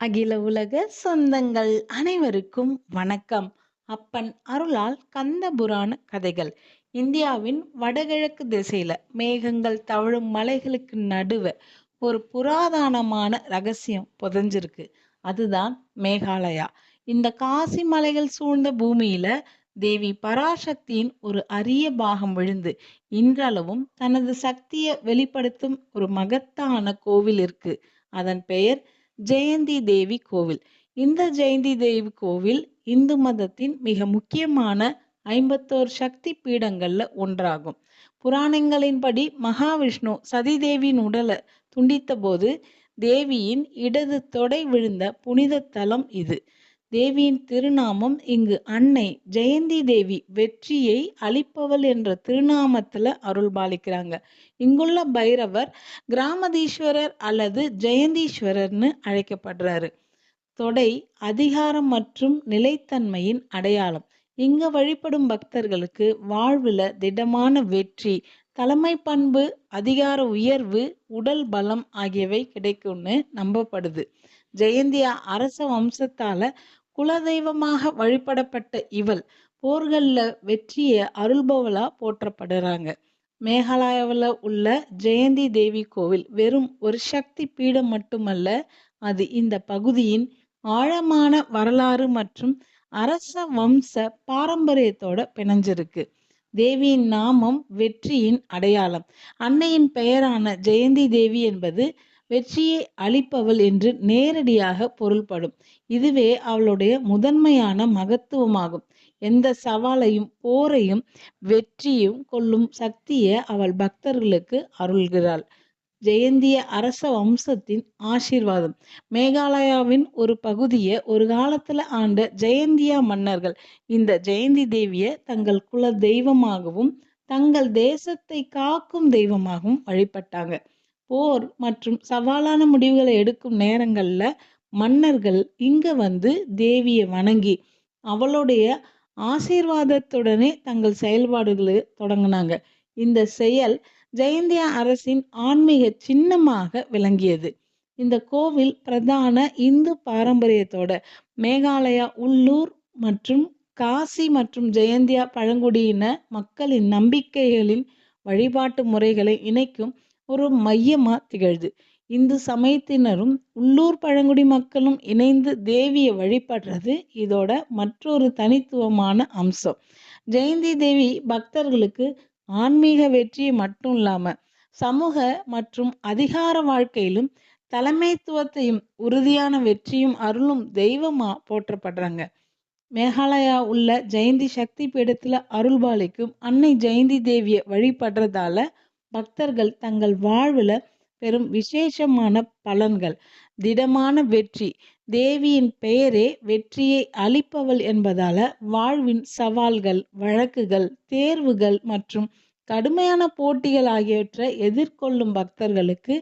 அகில உலக சொந்தங்கள் அனைவருக்கும் வணக்கம். அப்பன் அருளால் கந்த புராண கதைகள். இந்தியாவின் வடகிழக்கு திசையில மேகங்கள் தவழும் மலைகளுக்கு நடுவே ஒரு புராதனமான ரகசியம் புதைஞ்சிருக்கு. அதுதான் மேகாலயா. இந்த காசி மலைகள் சூழ்ந்த பூமியில தேவி பராசக்தியின் ஒரு அரிய பாகம் விழுந்து இன்றளவும் தனது சக்தியை வெளிப்படுத்தும் ஒரு மகத்தான கோவில் இருக்கு. அதன் பெயர் ஜெயந்தி தேவி கோவில். இந்த ஜெயந்தி தேவி கோவில் இந்து மதத்தின் மிக முக்கியமான ஐம்பத்தோரு சக்தி பீடங்கள்ல ஒன்றாகும். புராணங்களின்படி மகாவிஷ்ணு சதிதேவியின் உடலை துண்டித்த போது தேவியின் இடது தொடை விழுந்த புனித தலம் இது. தேவியின் திருநாமம் இங்கு அன்னை ஜெயந்தி தேவி வெற்றியை அளிப்பவள் என்ற திருநாமத்துல அருள் பாலிக்கிறாங்க. இங்குள்ள பைரவர் கிராமதீஸ்வரர் அல்லது ஜெயந்தீஸ்வரர்னு அழைக்கப்படுறாரு. தொடை அதிகாரம் மற்றும் நிலைத்தன்மையின் அடையாளம். இங்க வழிபடும் பக்தர்களுக்கு வாழ்வுல திடமான வெற்றி தலைமை பண்பு அதிகார உயர்வு உடல் பலம் ஆகியவை கிடைக்கும்னு நம்பப்படுது. ஜெயந்தியா அரச வம்சத்தால குலதெய்வமாக வழிபடப்பட்ட இவள் போர்களில் வெற்றியை அருள்பவளா போற்றப்படுறாங்க. மேகாலயாவில் உள்ள ஜெயந்தி தேவி கோவில் வெறும் ஒரு சக்தி பீடம் மட்டுமல்ல அது இந்த பகுதியின் ஆழமான வரலாறு மற்றும் அரச வம்ச பாரம்பரியத்தோட பிணைஞ்சிருக்கு. தேவியின் நாமம் வெற்றியின் அடையாளம். அன்னையின் பெயரான ஜெயந்தி தேவி என்பது வெற்றியை அளிப்பவள் என்று நேரடியாக பொருள்படும். இதுவே அவளுடைய முதன்மையான மகத்துவமாகும். எந்த சவாலையும் போரையும் வெற்றியும் கொள்ளும் சக்தியை அவள் பக்தர்களுக்கு அருள்கிறாள். ஜெயந்திய அரச வம்சத்தின் ஆசீர்வாதம். மேகாலயாவின் ஒரு பகுதியை ஒரு காலத்துல ஆண்ட ஜெயந்தியா மன்னர்கள் இந்த ஜெயந்தி தேவிய தங்கள் குல தெய்வமாகவும் தங்கள் தேசத்தை காக்கும் தெய்வமாகவும் வழிபட்டாங்க. போர் மற்றும் சவாலான முடிவுகளை எடுக்கும் நேரங்களில் மன்னர்கள் இங்க வந்து தேவியை வணங்கி அவளுடைய ஆசீர்வாதத்துடனே தங்கள் செயல்பாடுகளை தொடங்கினாங்க. இந்த செயல் ஜெயந்தியா அரசின் ஆன்மீக சின்னமாக விளங்கியது. இந்த கோவில் பிரதான இந்து பாரம்பரியத்தோட மேகாலயா உள்ளூர் மற்றும் காசி மற்றும் ஜெயந்தியா பழங்குடியின மக்களின் நம்பிக்கைகளின் வழிபாட்டு முறைகளை இணைக்கும் ஒரு மையமா திகழ்து. இந்து சமயத்தினரும் உள்ளூர் பழங்குடி மக்களும் இணைந்து தேவியை வழிபடுறது இதோட மற்றொரு தனித்துவமான அம்சம். ஜெயந்தி தேவி பக்தர்களுக்கு ஆன்மீக வெற்றியை மட்டும் இல்லாம சமூக மற்றும் அதிகார வாழ்க்கையிலும் தலைமைத்துவத்தையும் உறுதியான வெற்றியும் அருளும் தெய்வமா போற்றப்படுறாங்க. மேகாலயா உள்ள ஜெயந்தி சக்தி பீடத்துல அருள்பாலிக்கும் அன்னை ஜெயந்தி தேவியை வழிபடுறதால பக்தர்கள் தங்கள் வாழ்வில் பெரும் விசேஷமான பலன்கள். திடமான வெற்றி. தேவியின் பெயரே வெற்றியை அளிப்பவள் என்பதால வாழ்வின் சவால்கள் வழக்குகள் தேர்வுகள் மற்றும் கடுமையான போட்டிகள் ஆகியவற்றை எதிர்கொள்ளும் பக்தர்களுக்கு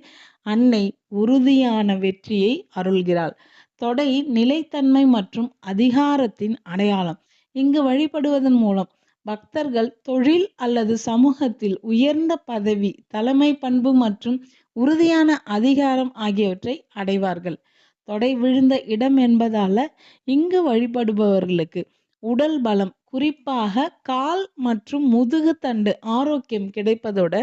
அன்னை உறுதியான வெற்றியை அருள்கிறாள். தொடை நிலைத்தன்மை மற்றும் அதிகாரத்தின் அடையாளம். இங்கு வழிபடுவதன் மூலம் பக்தர்கள் தொழில் அல்லது சமூகத்தில் உயர்ந்த பதவி தலைமை பண்பு மற்றும் உறுதியான அதிகாரம் ஆகியவற்றை அடைவார்கள். தொடை விழுந்த இடம் என்பதால இங்கு வழிபடுபவர்களுக்கு உடல் பலம் குறிப்பாக கால் மற்றும் முதுகு தண்டு ஆரோக்கியம் கிடைப்பதோட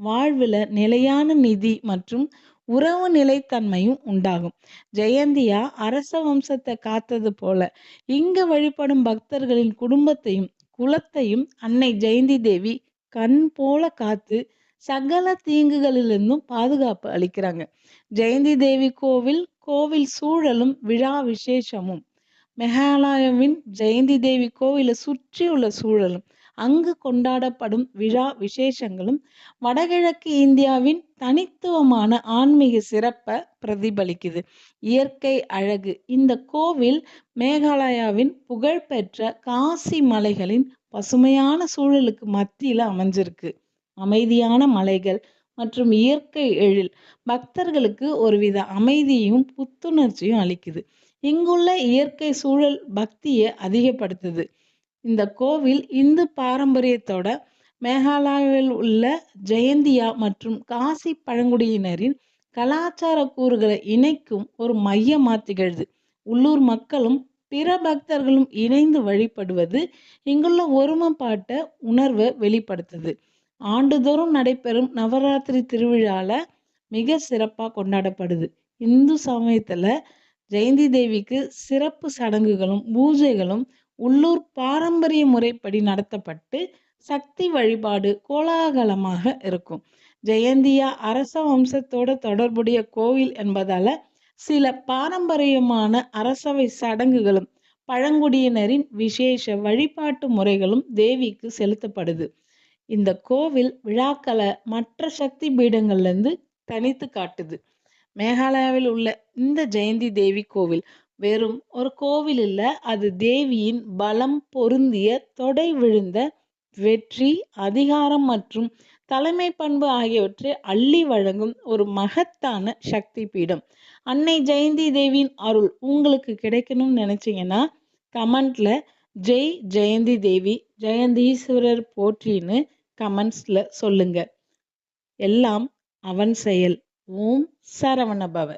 வாழ்வில் நிலையான நிதி மற்றும் உறவு நிலைத்தன்மையும் உண்டாகும். ஜெயந்தியா அரச வம்சத்தை காத்தது போல இங்கு வழிபடும் பக்தர்களின் குடும்பத்தையும் குலத்தையும் அன்னை ஜெயந்தி தேவி கண் போல காத்து சகல தீங்குகளிலிருந்தும் பாதுகாப்பு அளிக்கிறாங்க. ஜெயந்தி தேவி கோவில் கோவில் சூழலும் விழா விசேஷமும். மெகாலயாவின் ஜெயந்தி தேவி கோவிலை சுற்றியுள்ள சூழலும் அங்கு கொண்டாடப்படும் விழா விசேஷங்களும் வடகிழக்கு இந்தியாவின் தனித்துவமான ஆன்மீக சிறப்பை பிரதிபலிக்குது. இயற்கை அழகு. இந்த கோவில் மேகாலயாவின் புகழ்பெற்ற காசி மலைகளின் பசுமையான சூழலுக்கு மத்தியில் அமைஞ்சிருக்கு. அமைதியான மலைகள் மற்றும் இயற்கை எழில் பக்தர்களுக்கு ஒருவித அமைதியும் புத்துணர்ச்சியும் அளிக்குது. இங்குள்ள இயற்கை சூழல் பக்தியை அதிகப்படுத்துது. இந்த கோவில் இந்து பாரம்பரியத்தோட மேகாலயாவில் உள்ள ஜெயந்தியா மற்றும் காசி பழங்குடியினரின் கலாச்சார கூறுகளை இணைக்கும் ஒரு மையமா திகழ்து. உள்ளூர் மக்களும் பிற பக்தர்களும் இணைந்து வழிபடுவது இங்குள்ள ஒருமைப்பாட்ட உணர்வை வெளிப்படுத்துது. ஆண்டுதோறும் நடைபெறும் நவராத்திரி திருவிழால மிக சிறப்பா கொண்டாடப்படுது. இந்து சமயத்துல ஜெயந்தி தேவிக்கு சிறப்பு சடங்குகளும் பூஜைகளும் உள்ளூர் பாரம்பரிய முறைப்படி நடத்தப்பட்டு சக்தி வழிபாடு கோலாகலமாக இருக்கும். ஜெயந்தியா அரச வம்சத்தோட தொடர்புடைய கோவில் என்பதால சில பாரம்பரியமான அரசவை சடங்குகளும் பழங்குடியினரின் விசேஷ வழிபாட்டு முறைகளும் தேவிக்கு செலுத்தப்படுது. இந்த கோவில் விழாக்களை மற்ற சக்தி பீடங்கள்லேருந்து தனித்து காட்டுது. மேகாலயாவில் உள்ள இந்த ஜெயந்தி தேவி கோவில் வெறும் ஒரு கோவில் இல்ல அது தேவியின் பலம் பொருந்திய தொடை விழுந்த வெற்றி அதிகாரம் மற்றும் தலைமை பண்பு ஆகியவற்றை அள்ளி வழங்கும் ஒரு மகத்தான சக்தி பீடம் அன்னை ஜெயந்தி தேவியின் அருள் உங்களுக்கு கிடைக்கணும்னு நினைச்சீங்கன்னா கமெண்ட்ல ஜெய் ஜெயந்தி தேவி ஜெயந்தீஸ்வரர் போற்றின்னு கமெண்ட்ஸ்ல சொல்லுங்க. எல்லாம் அவன் செயல். ஓம் சரவணபவ.